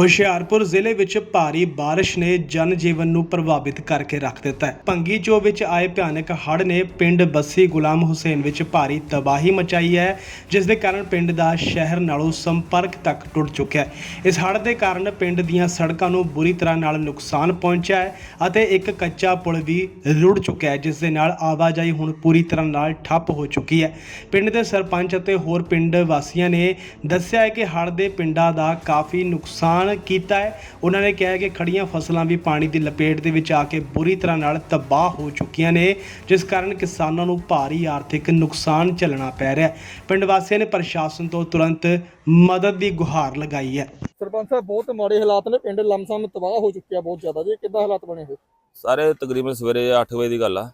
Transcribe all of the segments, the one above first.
ਹੁਸ਼ਿਆਰਪੁਰ ਜ਼ਿਲ੍ਹੇ ਵਿੱਚ ਭਾਰੀ ਬਾਰਿਸ਼ ਨੇ ਜਨ ਜੀਵਨ ਨੂੰ ਪ੍ਰਭਾਵਿਤ ਕਰਕੇ ਰੱਖ ਦਿੱਤਾ ਹੈ। ਭੰਗੀ ਚੋ ਵਿੱਚ ਆਏ ਭਿਆਨਕ ਹੜ੍ਹ ਨੇ ਪਿੰਡ ਬੱਸੀ ਗੁਲਾਮ ਹੁਸੈਨ ਵਿੱਚ ਭਾਰੀ ਤਬਾਹੀ ਮਚਾਈ ਹੈ, ਜਿਸ ਦੇ ਕਾਰਨ ਪਿੰਡ ਦਾ ਸ਼ਹਿਰ ਨਾਲੋਂ ਸੰਪਰਕ ਤੱਕ ਟੁੱਟ ਚੁੱਕਿਆ ਹੈ। ਇਸ ਹੜ੍ਹ ਦੇ ਕਾਰਨ ਪਿੰਡ ਦੀਆਂ ਸੜਕਾਂ ਨੂੰ ਬੁਰੀ ਤਰ੍ਹਾਂ ਨਾਲ ਨੁਕਸਾਨ ਪਹੁੰਚਿਆ ਹੈ ਅਤੇ ਇੱਕ ਕੱਚਾ ਪੁਲ ਵੀ ਰੁੜ ਚੁੱਕਿਆ ਹੈ, ਜਿਸ ਦੇ ਨਾਲ ਆਵਾਜਾਈ ਹੁਣ ਪੂਰੀ ਤਰ੍ਹਾਂ ਨਾਲ ਠੱਪ ਹੋ ਚੁੱਕੀ ਹੈ। ਪਿੰਡ ਦੇ ਸਰਪੰਚ ਅਤੇ ਹੋਰ ਪਿੰਡ ਵਾਸੀਆਂ ਨੇ ਦੱਸਿਆ ਹੈ ਕਿ ਹੜ੍ਹ ਦੇ ਪਿੰਡਾਂ ਦਾ ਕਾਫੀ ਨੁਕਸਾਨ ਕੀਤਾ ਹੈ। ਉਹਨਾਂ ਨੇ ਕਿਹਾ ਹੈ ਕਿ ਖੜੀਆਂ ਫਸਲਾਂ ਵੀ ਪਾਣੀ ਦੀ ਲਪੇਟ ਦੇ ਵਿੱਚ ਆ ਕੇ ਬੁਰੀ ਤਰ੍ਹਾਂ ਨਾਲ ਤਬਾਹ ਹੋ ਚੁੱਕੀਆਂ ਨੇ ਜਿਸ ਕਾਰਨ ਕਿਸਾਨਾਂ ਨੂੰ ਭਾਰੀ ਆਰਥਿਕ ਨੁਕਸਾਨ ਝੱਲਣਾ ਪੈ ਰਿਹਾ ਹੈ। ਪਿੰਡ ਵਾਸੀਆਂ ਨੇ ਪ੍ਰਸ਼ਾਸਨ ਤੋਂ ਤੁਰੰਤ ਮਦਦ ਦੀ ਗੁਹਾਰ ਲਗਾਈ ਹੈ। ਸਰਪੰਚ ਸਾਹਿਬ ਬਹੁਤ ਮਾੜੇ ਹਾਲਾਤ ਨੇ। ਪਿੰਡ ਲਮਸਮ ਤਬਾਹ ਹੋ ਚੁੱਕਿਆ ਬਹੁਤ ਜ਼ਿਆਦਾ ਜੀ। ਕਿੱਦਾਂ ਹਾਲਾਤ ਬਣੇ ਹੋਏ ਸਾਰੇ ਤਕਰੀਬਨ ਸਵੇਰੇ 8 ਵਜੇ ਦੀ ਗੱਲ ਆ।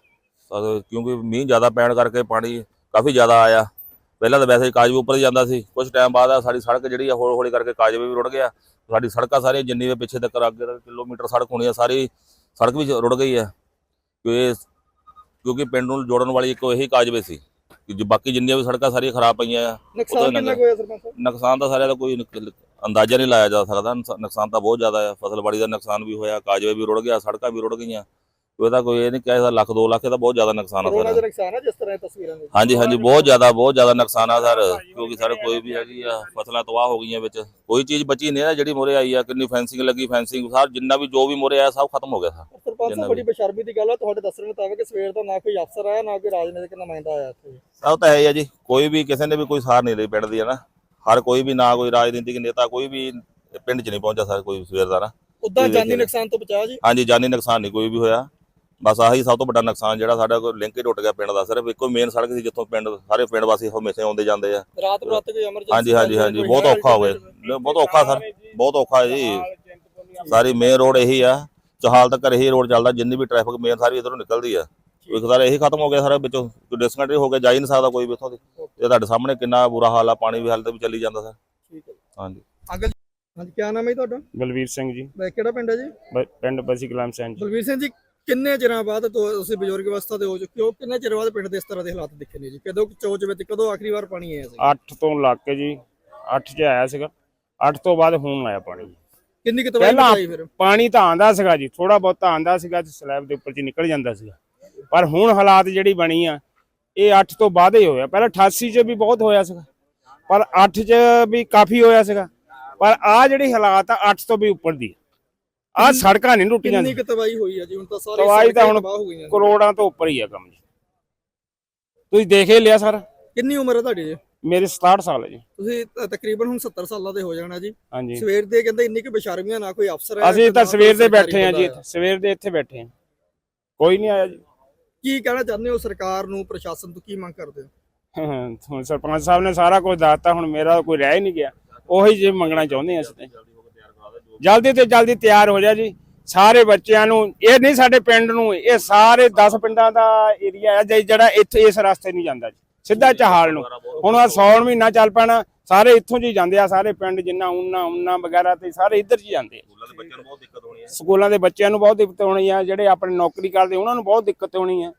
ਕਿਉਂਕਿ ਮੀਂਹ ਜ਼ਿਆਦਾ ਪੈਣ ਕਰਕੇ ਪਾਣੀ ਕਾਫੀ ਜ਼ਿਆਦਾ ਆਇਆ। ਪਹਿਲਾਂ ਤਾਂ ਵੈਸੇ ਹੀ ਕਾਜਵੇ ਉੱਪਰ ਹੀ ਜਾਂਦਾ ਸੀ ਕੁਝ ਟਾਈਮ ਬਾਅਦ ਆ ਸਾਡੀ ਸੜਕ ਜਿਹੜੀ ਆ ਹੌਲੀ ਹੌਲੀ ਕਰਕੇ ਕਾਜਵੇ ਵੀ ਰੁੜ ਗਿਆ ਸਾਡੀ ਸੜਕਾਂ ਸਾਰੀਆਂ ਜਿੰਨੀ ਵੀ ਪਿੱਛੇ ਤੱਕ ਅੱਗੇ ਤੱਕ ਕਿਲੋਮੀਟਰ ਸੜਕ ਹੋਣੀ ਆ ਸਾਰੀ ਸੜਕ ਵੀ ਰੁੜ ਗਈ ਆ ਕਿਉਂਕਿ ਕਿਉਂਕਿ ਪਿੰਡ ਨੂੰ ਜੋੜਨ ਵਾਲੀ ਇੱਕ ਇਹੀ ਕਾਜਵੇ ਸੀ ਕਿ ਜੋ ਬਾਕੀ ਜਿੰਨੀਆਂ ਵੀ ਸੜਕਾਂ ਸਾਰੀਆਂ ਖਰਾਬ ਪਈਆਂ ਆ ਨੁਕਸਾਨ ਉਹਦੇ ਕਿੰਨਾ ਨਾਲ- ਕੁ ਹੋਇਆ ਸਰਪੰਚ ਸਾਹਿਬ? ਨੁਕਸਾਨ ਤਾਂ ਸਾਰਿਆਂ ਦਾ ਕੋਈ ਅੰਦਾਜ਼ਾ ਨਹੀਂ ਲਾਇਆ ਜਾ ਸਕਦਾ ਨੁਕਸਾ- ਨੁਕਸਾਨ ਤਾਂ ਬਹੁਤ ਜ਼ਿਆਦਾ ਆ ਫਸਲਬਾੜੀ ਦਾ ਨੁਕਸਾਨ ਵੀ ਹੋਇਆ ਕਾਜਵੇ ਵੀ ਰੁੜ ਗਿਆ ਸੜਕਾਂ ਵੀ ਰੁੜ ਗਈਆਂ ਉਹਦਾ ਕੋਈ ਇਹ ਨਹੀਂ ਕਹਿ ਸਕਦਾ ਲੱਖ 2 ਲੱਖ ਤਾਂ ਬਹੁਤ ਜ਼ਿਆਦਾ ਨੁਕਸਾਨ ਆ ਕਰੋਨਾ ਸਾਰਾ। ਦਾ ਨੁਕਸਾਨ ਹੈ ਜਿਸ ਤਰ੍ਹਾਂ ਇਹ ਤਸਵੀਰਾਂ ਦੇ ਹਾਂਜੀ ਹਾਂਜੀ ਬਹੁਤ ਜ਼ਿਆਦਾ ਬਹੁਤ ਜ਼ਿਆਦਾ ਨੁਕਸਾਨ ਆ ਸਰ ਕਿਉਂਕਿ ਸਰ ਕੋਈ ਵੀ ਹੈਗੀ ਆ ਫਸਲਾਂ ਤਬਾਹ ਹੋ ਗਈਆਂ ਵਿੱਚ ਕੋਈ ਚੀਜ਼ ਬਚੀ ਨਹੀਂ ਆ ਜਿਹੜੀ ਮੋਰੇ ਆਈ ਆ ਕਿੰਨੀ ਫੈਂਸਿੰਗ ਲੱਗੀ ਫੈਂਸਿੰਗ ਸਾਰ ਜਿੰਨਾ ਵੀ ਜੋ ਵੀ ਮੋਰੇ ਆਇਆ ਸਭ ਖਤਮ ਹੋ ਗਿਆ ਸਰ ਸਰਪੰਚ ਸਾਹਿਬ ਬੜੀ ਬਸ਼ਰਮੀ ਦੀ ਗੱਲ ਹੈ ਤੁਹਾਡੇ ਦੱਸਣ ਮੁਤਾਬਕ ਸਵੇਰ ਦਾ ਨਾ ਕੋਈ ਅਫਸਰ ਆਇਆ ਨਾ ਕੋਈ ਰਾਜਨੀਤਿਕ ਨੁਮਾਇੰਦਾ ਆਇਆ ਇੱਥੇ। ਸਭ ਤਾਂ ਹੈ ਹੀ ਆ ਜੀ ਕੋਈ ਵੀ ਕਿਸੇ ਨੇ ਵੀ ਕੋਈ ਸਾਰ ਨਹੀਂ ਲਈ ਪਿੰਡ ਦੀ ਹੈ ਨਾ। ਹਰ ਕੋਈ ਵੀ ਨਾ ਕੋਈ ਰਾਜਨੀਤਿਕ ਨੇਤਾ ਕੋਈ ਵੀ ਪਿੰਡ 'ਚ ਨਹੀਂ ਪਹੁੰਚਿਆ ਸਰ ਕੋਈ ਸਵੇਰ ਦਾ ਨਾ। ਉਦਾਂ ਜੀ, ਜਾਨੀ ਜੀ। ਨੁਕਸਾਨ ਤੋਂ ਬਚਾ ਜੀ। ਹਾਂਜੀ ਜਾਨੀ ਨੁਕਸਾਨ ਨਹੀਂ ਕੋਈ ਵੀ ਹੋਇਆ। ਬਸ ਆਹੀ ਸਭ ਤੋਂ ਵੱਡਾ ਨੁਕਸਾਨ ਜਿਹੜਾ ਸਾਡਾ ਕੋਈ ਲਿੰਕ ਹੀ ਟੁੱਟ ਗਿਆ ਪਿੰਡ ਦਾ ਸਿਰਫ ਇੱਕੋ ਮੇਨ ਸੜਕ ਸੀ ਜਿੱਥੋਂ ਪਿੰਡ ਸਾਰੇ ਪਿੰਡ ਵਾਸੀ ਹਮੇਸ਼ਾ ਆਉਂਦੇ ਜਾਂਦੇ ਆ। ਰਾਤ ਬਰਾਤ ਕੋਈ ਐਮਰਜੈਂਸੀ ਹਾਂਜੀ ਹਾਂਜੀ ਹਾਂਜੀ ਬਹੁਤ ਔਖਾ ਹੋ। ਗਿਆ ਬਹੁਤ ਔਖਾ ਸਰ ਬਹੁਤ ਔਖਾ ਹੈ ਜੀ। ਸਾਰੀ ਮੇਨ ਰੋਡ ਇਹੀ ਆ ਚਹਾਲ ਤੱਕ ਇਹੀ ਰੋਡ ਚੱਲਦਾ ਜਿੰਨੀ ਵੀ ਟ੍ਰੈਫਿਕ ਮੇਨ ਸਾਰੀ ਇਧਰੋਂ ਨਿਕਲਦੀ ਆ। ਇੱਕ ਸਾਰਾ ਇਹੀ ਖਤਮ ਹੋ ਗਿਆ ਸਾਰਾ ਵਿੱਚੋਂ ਡਿਸਕੰਟਰੀ ਹੋ ਗਿਆ ਜਾ ਹੀ ਨਹੀਂ ਸਕਦਾ ਕੋਈ ਵੀ ਇੱਥੋਂ ਦੀ। ਇਹ ਤੁਹਾਡੇ ਸਾਹਮਣੇ ਕਿੰਨਾ ਬੁਰਾ ਹਾਲ ਆ ਪਾਣੀ ਵੀ ਹਾਲ ਤੇ ਵੀ ਚੱਲੀ ਜਾਂਦਾ ਸਰ। ਠੀਕ ਹੈ ਹਾਂਜੀ। ਅੰਕਲ ਹਾਂਜੀ ਕੀ ਨਾਮ ਹੈ ਤੁਹਾਡਾ? ਬਲਵੀਰ ਸਿੰਘ ਜੀ। ਬਈ ਕਿਹੜਾ ਪਿੰਡ ਹੈ ਜੀ? ਪਿੰਡ ਬਸੀ ਕਲਾਮ ਸਿੰਘ ਜੀ। ਬਲਵੀਰ ਸਿੰਘ ਜੀ ਕਿੰਨੇ ਚਿਰਾਂ ਬਾਅਦ ਤੋਂ ਤੁਸੀਂ ਬਜ਼ੁਰਗ ਅਵਸਥਾ ਦੇ ਹੋ ਚੁੱਕੇ ਹੋ? ਕਿੰਨੇ ਚਿਰ ਬਾਅਦ ਪਿੰਡ ਦੇ ਇਸ ਤਰ੍ਹਾਂ ਦੇ ਹਾਲਾਤ ਦਿਖੇ ਨੇ ਜੀ? ਕਦੋਂ ਚੋਚ ਵਿੱਚ ਕਦੋਂ ਆਖਰੀ ਵਾਰ ਪਾਣੀ ਆਇਆ ਸੀ 8 ਤੋਂ ਲੱਗ ਕੇ ਜੀ 8 ਚ ਆਇਆ ਸੀਗਾ। 8 ਤੋਂ ਬਾਅਦ ਹੁਣ ਆਇਆ ਪਾਣੀ ਕਿੰਨੀ ਕੁ ਤਬਾਹੀ ਮਚਾਈ ਫਿਰ? ਪਾਣੀ ਤਾਂ ਆਂਦਾ ਸੀਗਾ ਜੀ ਥੋੜਾ ਬਹੁਤਾ ਆਂਦਾ ਸੀਗਾ ਤੇ ਸਲੈਬ ਦੇ ਉੱਪਰ ਚ ਨਿਕਲ ਜਾਂਦਾ ਸੀਗਾ। ਪਰ ਹੁਣ ਹਾਲਾਤ ਜਿਹੜੀ ਬਣੀ ਆ ਇਹ 8 ਤੋਂ ਬਾਅਦ ਹੀ ਹੋਇਆ। ਪਹਿਲਾਂ 88 ਚ ਵੀ ਬਹੁਤ ਹੋਇਆ ਸੀਗਾ ਪਰ 8 ਚ ਵੀ ਕਾਫੀ ਹੋਇਆ ਸੀਗਾ। ਪਰ ਆ ਜਿਹੜੀ ਹਾਲਾਤ ਆ 8 ਤੋਂ ਵੀ ਉੱਪਰ ਦੀ ਆ ਸੜਕਾਂ ਨਹੀਂ ਟੁੱਟੀਆਂ ਕਿੰਨੀ ਕੁ ਤਬਾਹੀ ਹੋਈ ਹੈ ਜੀ? ਹੁਣ ਤਾਂ ਸਾਰੇ ਤਬਾਹੀ ਤਾਂ ਹੁਣ ਤਬਾਹ ਹੋ ਗਈਆਂ ਕਰੋੜਾਂ ਤੋਂ ਉੱਪਰ ਹੀ ਆ ਕੰਮ ਜੀ। ਤੁਸੀਂ ਦੇਖ ਲਿਆ ਸਰ। ਕਿੰਨੀ ਉਮਰ ਹੈ ਤੁਹਾਡੀ ਜੀ? ਮੇਰੇ 67 ਸਾਲ ਹੈ ਜੀ। ਤੁਸੀਂ ਤ- ਤਕਰੀਬਨ ਹੁਣ 70 ਸਾਲਾਂ ਦੇ ਹੋ ਜਾਣਾ ਜੀ। ਹਾਂਜੀ। ਸਵੇਰ ਦੇ ਕਹਿੰਦੇ ਇੰਨੀ ਕੁ ਬੇਸ਼ਰਮੀਆਂ ਨਾ ਕੋਈ ਅਫਸਰ ਹੈ ਅਸੀਂ ਤੇ ਸਵੇਰ ਦੇ ਬੈਠੇ ਆ ਜੀ ਸਵੇਰ ਦੇ ਇੱਥੇ ਬੈਠੇ ਆ ਕੋਈ ਨਹੀਂ ਆਇਆ ਜੀ। ਕੀ ਕਹਿਣਾ ਚਾਹੁੰਦੇ ਹੋ ਸਰਕਾਰ ਨੂੰ ਪ੍ਰਸ਼ਾਸਨ ਤੋਂ ਕੀ ਮੰਗ ਕਰਦੇ ਹੋ? ਹੁਣ ਸਰਪੰਚ ਸਾਹਿਬ ਨੇ ਸਾਰਾ ਕੁਝ ਦੱਸਤਾ ਹੁਣ ਮੇਰਾ ਕੋਈ ਰਹਿ ਹੀ ਨਹੀਂ ਗਿਆ। ਉਹੀ ਜੇ ਮੰਗਣਾ ਚਾਹੁੰਦੇ ਆ ਅਸੀਂ ਤੇ। ਜਲਦੀ ਤੇ ਜਲਦੀ ਤਿਆਰ ਹੋ ਜਾ ਜੀ। ਸਾਰੇ ਬੱਚਿਆਂ ਨੂੰ ਇਹ ਨਹੀਂ ਸਾਡੇ ਪਿੰਡ ਨੂੰ ਇਹ ਸਾਰੇ 10 ਪਿੰਡਾਂ ਦਾ ਏਰੀਆ ਹੈ ਜਿਹੜਾ ਇੱਥੇ ਇਸ ਰਸਤੇ ਨਹੀਂ ਜਾਂਦਾ ਜੀ। ਸਿੱਧਾ ਚਹਾਲ ਨੂੰ। ਹੁਣ ਆ ਸੌਣ ਮਹੀਨਾ ਚੱਲ ਪੈਣਾ ਸਾਰੇ ਇੱਥੋਂ ਜੀ ਜਾਂਦੇ ਆ ਸਾਰੇ ਪਿੰਡ ਜਿੰਨਾ ਉਨਾ ਉਨਾ ਵਗੈਰਾ ਤੇ ਸਾਰੇ ਇੱਧਰ ਜੀ ਜਾਂਦੇ ਸਕੂਲਾਂ ਦੇ ਬੱਚਿਆਂ ਨੂੰ ਬਹੁਤ ਦਿੱਕਤ ਹੋਣੀ ਹੈ। ਸਕੂਲਾਂ ਦੇ ਬੱਚਿਆਂ ਨੂੰ ਬਹੁਤ ਦਿੱਕਤ ਹੋਣੀ ਆ ਜਿਹੜੇ ਆਪਣੇ ਨੌਕਰੀ ਕਰਦੇ ਉਹਨਾਂ ਨੂੰ ਬਹੁਤ ਦਿੱਕਤ ਹੋਣੀ ਆ।